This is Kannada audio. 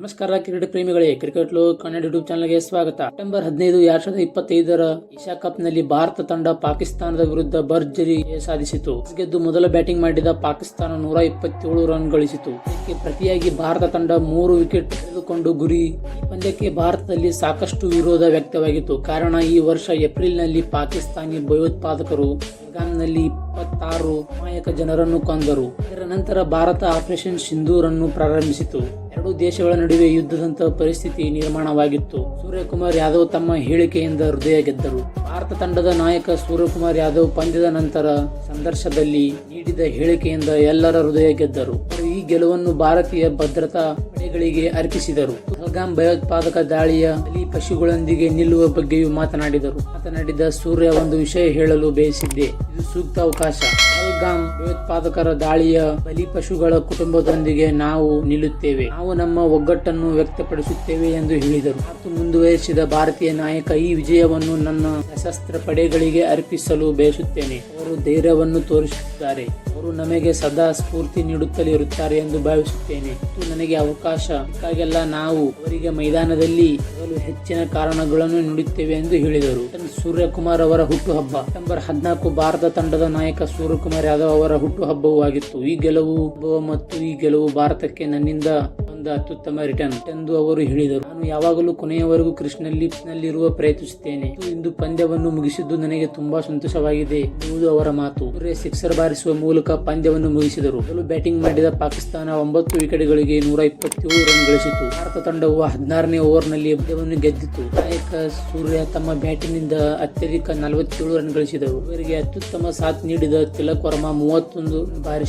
ನಮಸ್ಕಾರ ಕ್ರಿಕೆಟ್ ಪ್ರೇಮಿಗಳೇ, ಕ್ರಿಕೆಟ್ ಲೋ ಕನ್ನಡ ಯೂಟ್ಯೂಬ್ ಚಾನಲ್ಗೆ ಸ್ವಾಗತ. ಸೆಪ್ಟೆಂಬರ್ ಹದಿನೈದು, ಎರಡ್ ಸಾವಿರದ ಇಪ್ಪತ್ತೈದರ ಏಷ್ಯಾ ಕಪ್ನಲ್ಲಿ ಭಾರತ ತಂಡ ಪಾಕಿಸ್ತಾನದ ವಿರುದ್ಧ ಭರ್ಜರಿ ಸಾಧಿಸಿತು. ಗೆದ್ದು ಮೊದಲ ಬ್ಯಾಟಿಂಗ್ ಮಾಡಿದ ಪಾಕಿಸ್ತಾನ ನೂರ ಇಪ್ಪತ್ತೇಳು ರನ್ ಗಳಿಸಿತು. ಇದಕ್ಕೆ ಪ್ರತಿಯಾಗಿ ಭಾರತ ತಂಡ ಮೂರು ವಿಕೆಟ್ ತೆಗೆದುಕೊಂಡು ಗುರಿ. ಈ ಪಂದ್ಯಕ್ಕೆ ಭಾರತದಲ್ಲಿ ಸಾಕಷ್ಟು ವಿರೋಧ ವ್ಯಕ್ತವಾಗಿತ್ತು. ಕಾರಣ ಈ ವರ್ಷ ಏಪ್ರಿಲ್ನಲ್ಲಿ ಪಾಕಿಸ್ತಾನಿ ಭಯೋತ್ಪಾದಕರು ನಲ್ಲಿ ಇಪ್ಪತ್ತಾರು ಅಮಾಯಕ ಜನರನ್ನು ಕೊಂದರು. ಇದರ ನಂತರ ಭಾರತ ಆಪರೇಷನ್ ಸಿಂಧೂರನ್ನು ಪ್ರಾರಂಭಿಸಿತು. ಎರಡೂ ದೇಶಗಳ ನಡುವೆ ಯುದ್ಧದಂತಹ ಪರಿಸ್ಥಿತಿ ನಿರ್ಮಾಣವಾಗಿತ್ತು. ಸೂರ್ಯಕುಮಾರ್ ಯಾದವ್ ತಮ್ಮ ಹೇಳಿಕೆಯಿಂದ ಹೃದಯ ಗೆದ್ದರು. ಭಾರತ ತಂಡದ ನಾಯಕ ಸೂರ್ಯಕುಮಾರ್ ಯಾದವ್ ಪಂದ್ಯದ ನಂತರ ಸಂದರ್ಶದಲ್ಲಿ ನೀಡಿದ ಹೇಳಿಕೆಯಿಂದ ಎಲ್ಲರ ಹೃದಯ ಗೆದ್ದರು. ಈ ಗೆಲುವನ್ನು ಭಾರತೀಯ ಭದ್ರತಾ ಪಡೆಗಳಿಗೆ ಅರ್ಪಿಸಿದರು. ಪಹಲ್ಗಾಮ್ ಭಯೋತ್ಪಾದಕ ದಾಳಿಯ ಅಲಿ ಪಶುಗಳೊಂದಿಗೆ ನಿಲ್ಲುವ ಬಗ್ಗೆಯೂ ಮಾತನಾಡಿದರು. ಮಾತನಾಡಿದ ಸೂರ್ಯ ಒಂದು ವಿಷಯ ಹೇಳಲು ಬಯಸಿದ್ದೆ. ಇದು ಸೂಕ್ತ ಅವಕಾಶ. ಪಹಲ್ಗಾಮ್ ಭಯೋತ್ಪಾದಕರ ದಾಳಿಯ ಬಲಿ ಪಶುಗಳ ಕುಟುಂಬದೊಂದಿಗೆ ನಾವು ನಿಲ್ಲುತ್ತೇವೆ. ನಾವು ನಮ್ಮ ಒಗ್ಗಟ್ಟನ್ನು ವ್ಯಕ್ತಪಡಿಸುತ್ತೇವೆ ಎಂದು ಹೇಳಿದರು. ಮತ್ತು ಮುಂದುವರಿಸಿದ ಭಾರತೀಯ ನಾಯಕ ಈ ವಿಜಯವನ್ನು ನನ್ನ ಸಶಸ್ತ್ರ ಪಡೆಗಳಿಗೆ ಅರ್ಪಿಸಲು ಬಯಸುತ್ತೇನೆ. ಅವರು ಧೈರ್ಯವನ್ನು ತೋರಿಸುತ್ತಾರೆ. ಅವರು ನಮಗೆ ಸದಾ ಸ್ಫೂರ್ತಿ ನೀಡುತ್ತಲೇ ಇರುತ್ತಾರೆ ಎಂದು ಭಾವಿಸುತ್ತೇನೆ. ಮತ್ತು ನನಗೆ ಅವಕಾಶ ಸಿಕ್ಕಾಗೆಲ್ಲ ನಾವು ಅವರಿಗೆ ಮೈದಾನದಲ್ಲಿ ಹೆಚ್ಚಿನ ಕಾರಣಗಳನ್ನು ನೀಡುತ್ತೇವೆ ಎಂದು ಹೇಳಿದರು. ಸೂರ್ಯಕುಮಾರ್ ಅವರ ಹುಟ್ಟುಹಬ್ಬ, ಸೆಪ್ಟೆಂಬರ್ ಹದಿನಾಲ್ಕು, ಭಾರತ ತಂಡದ ನಾಯಕ ಸೂರ್ಯಕುಮಾರ್ ಯಾದವ್ ಅವರ ಹುಟ್ಟುಹಬ್ಬವೂ ಆಗಿತ್ತು. ಈ ಗೆಲುವು ಮತ್ತು ಈ ಗೆಲುವು ಭಾರತಕ್ಕೆ ನನ್ನಿಂದ ಒಂದು ಅತ್ಯುತ್ತಮ ರಿಟರ್ನ್ ಎಂದು ಅವರು ಹೇಳಿದರು. ನಾನು ಯಾವಾಗಲೂ ಕೊನೆಯವರೆಗೂ ಕೃಷ್ಣಲ್ಲಿ ನಲ್ಲಿರುವ ಪ್ರಯತ್ನಿಸುತ್ತೇನೆ. ಇಂದು ಪಂದ್ಯವನ್ನು ಮುಗಿಸಿದ್ದು ನನಗೆ ತುಂಬಾ ಸಂತೋಷವಾಗಿದೆ ಎಂಬುದು ಅವರ ಮಾತು. ಸಿಕ್ಸರ್ ಬಾರಿಸುವ ಮೂಲಕ ಪಂದ್ಯವನ್ನು ಮುಗಿಸಿದರು. ಮೊದಲು ಬ್ಯಾಟಿಂಗ್ ಮಾಡಿದ ಪಾಕಿಸ್ತಾನ ಒಂಬತ್ತು ವಿಕೆಟ್ಗಳಿಗೆ ನೂರ ಇಪ್ಪತ್ತೇಳು ರನ್ ಗಳಿಸಿತು. ಭಾರತ ತಂಡವು ಹದಿನಾರನೇ ಓವರ್ನಲ್ಲಿ ಪಂದ್ಯವನ್ನು ಗೆದ್ದಿತು. ನಾಯಕ ಸೂರ್ಯ ತಮ್ಮ ಬ್ಯಾಟಿನಿಂದ ಅತ್ಯಧಿಕ ನಲವತ್ತೇಳು ರನ್ ಗಳಿಸಿದರು. ಇವರಿಗೆ ಅತ್ಯುತ್ತಮ ಸಾಥ್ ನೀಡಿದ ತಿಲಕ್ ವರ್ಮಾ ಮೂವತ್ತೊಂದು ಬಾರಿ